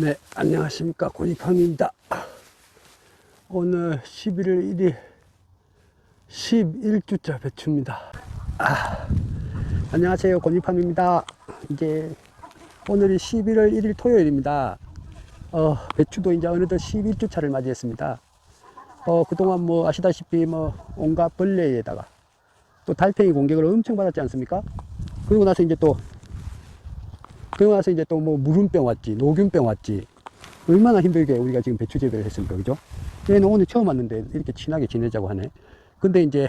네, 안녕하십니까. 고니팜입니다. 오늘 11월 1일 11주차 배추입니다. 아, 안녕하세요. 고니팜입니다. 이제 오늘이 11월 1일 토요일입니다. 어, 배추도 이제 어느덧 11주차를 맞이했습니다. 어, 그동안 뭐 아시다시피 뭐 온갖 벌레에다가 또 달팽이 공격을 엄청 받았지 않습니까? 그리고 나서 이제 또 그러고 나서 이제 또 뭐 무름병 왔지, 녹균병 왔지. 얼마나 힘들게 우리가 지금 배추 재배를 했습니까, 그죠? 얘는 오늘 처음 왔는데 이렇게 친하게 지내자고 하네. 근데 이제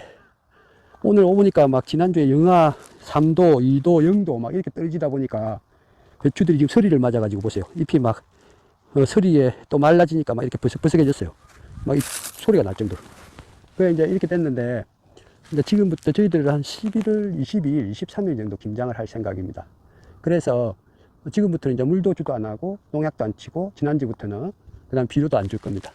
오늘 오보니까 막 지난주에 영하 3도, 2도, 0도 막 이렇게 떨어지다 보니까 배추들이 지금 서리를 맞아가지고 보세요. 잎이 막 어, 서리에 또 말라지니까 막 이렇게 버석버석해졌어요. 막이 소리가 날 정도로. 그래 이제 이렇게 됐는데 이제 지금부터 저희들은 한 11월 22일, 23일 정도 김장을 할 생각입니다. 그래서 지금부터는 이제 물도 주도 안 하고 농약도 안 치고 지난주부터는 그다음 비료도 안 줄 겁니다.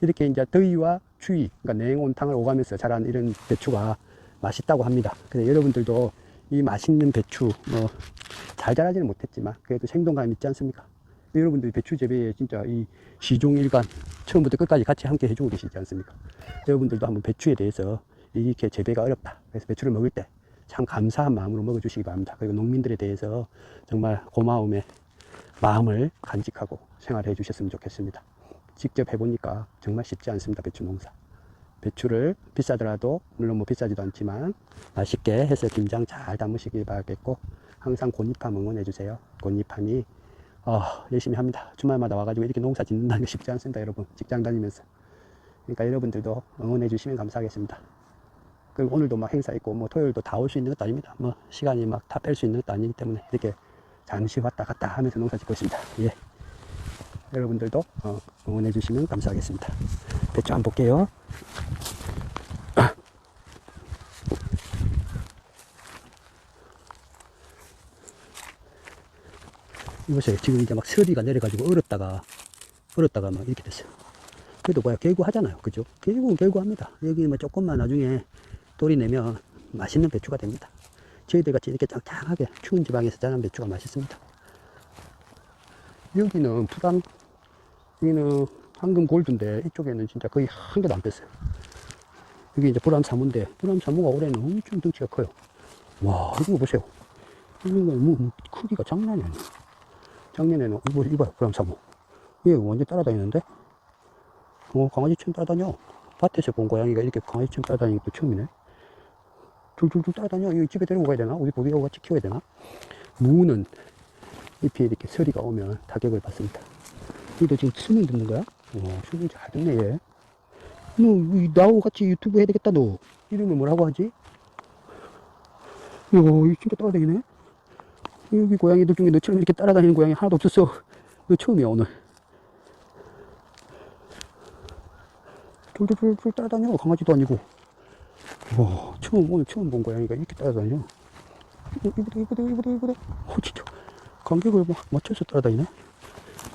이렇게 이제 더위와 추위, 그러니까 냉온탕을 오가면서 자란 이런 배추가 맛있다고 합니다. 그래서 여러분들도 이 맛있는 배추 뭐 잘 자라지는 못했지만 그래도 생동감 있지 않습니까? 여러분들이 배추 재배에 진짜 이 시종일관 처음부터 끝까지 같이 함께 해주고 계시지 않습니까? 여러분들도 한번 배추에 대해서 이렇게 재배가 어렵다. 그래서 배추를 먹을 때 참 감사한 마음으로 먹어주시기 바랍니다. 그리고 농민들에 대해서 정말 고마움의 마음을 간직하고 생활해 주셨으면 좋겠습니다. 직접 해보니까 정말 쉽지 않습니다. 배추 농사. 배추를 비싸더라도 물론 뭐 비싸지도 않지만 맛있게 해서 김장 잘 담으시길 바라겠고 항상 곤잎함 응원해 주세요. 곤잎함이 어, 열심히 합니다. 주말마다 와가지고 이렇게 농사 짓는다는 게 쉽지 않습니다, 여러분. 직장 다니면서. 그러니까 여러분들도 응원해 주시면 감사하겠습니다. 그리고 오늘도 막 행사 있고 뭐 토요일도 다 올 수 있는 것도 아닙니다. 뭐 시간이 막 다 뺄 수 있는 것도 아니기 때문에 이렇게 잠시 왔다 갔다 하면서 농사 짓고 있습니다. 예. 여러분들도 어, 응원해 주시면 감사하겠습니다. 배추 한번 볼게요. 이보세요. 지금 이제 막 서리가 내려가지고 얼었다가 얼었다가 막 이렇게 됐어요. 그래도 뭐야 개구 하잖아요. 그죠? 개구는 개구 합니다. 여기 뭐 조금만 나중에 돌이 내면 맛있는 배추가 됩니다. 저희들 같이 이렇게 짱짱하게 추운 지방에서 자란 배추가 맛있습니다. 여기는 부담, 여기는 황금 골드인데 이쪽에는 진짜 거의 한 개도 안 뺐어요. 여기 이제 보람 사무인데 보람 사무가 올해는 엄청 덩치가 커요. 와 이거 보세요. 이거 뭐 크기가 장난이 아니에요. 작년에는 이거 이봐요 보람 사무. 얘 완전 따라다니는데 어, 강아지처럼 따라다녀. 밭에서 본 고양이가 이렇게 강아지처럼 따라다니는 것도 처음이네. 줄줄줄 따라다녀. 이거 집에 데리고 가야 되나? 우리 보기하고 같이 키워야 되나? 무는 잎이 이렇게 서리가 오면 타격을 받습니다. 이도 지금 수능 듣는 거야? 어, 수능 잘 듣네, 얘. 너, 이, 나하고 같이 유튜브 해야 되겠다, 너. 이름을 뭐라고 하지? 야, 이 진짜 따라다니네? 여기 고양이들 중에 너처럼 이렇게 따라다니는 고양이 하나도 없었어. 너 처음이야, 오늘. 쫄쫄쫄쫄 따라다녀. 강아지도 아니고. 와, 처음, 오늘 처음 본 고양이가 이렇게 따라다녀. 이보다, 이보다, 이보다, 이보다. 어, 진짜. 간격을 막 맞춰서 따라다니네.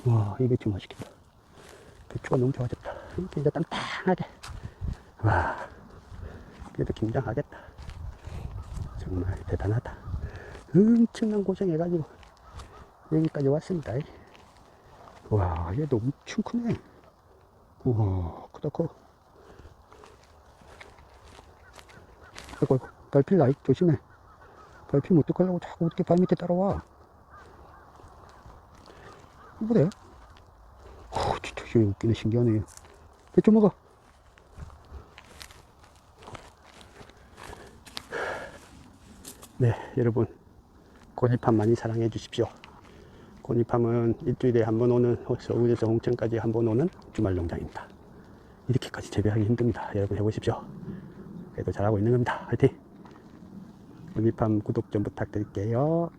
와, 이 배추 맛있겠다. 배추가 너무 좋아졌다. 이렇게 이제 땅땅하게. 와, 그래도 김장하겠다. 정말 대단하다. 엄청난 고생해가지고 여기까지 왔습니다. 와, 얘도 엄청 크네. 우와, 크다, 커. 아이고, 밟힐 나이 조심해. 밟히면 어떡하려고 자꾸 이렇게 발 밑에 따라와. 이보래. 후, 진짜 웃기네, 신기하네. 배좀 먹어. 네, 여러분. 곤잎함 많이 사랑해 주십시오. 곤잎함은 일주일에 한 번 오는 서울에서 홍천까지 한 번 오는 주말 농장입니다. 이렇게까지 재배하기 힘듭니다. 여러분 해보십시오. 그래도 잘하고 있는 겁니다. 화이팅! 곤잎함 구독 좀 부탁드릴게요.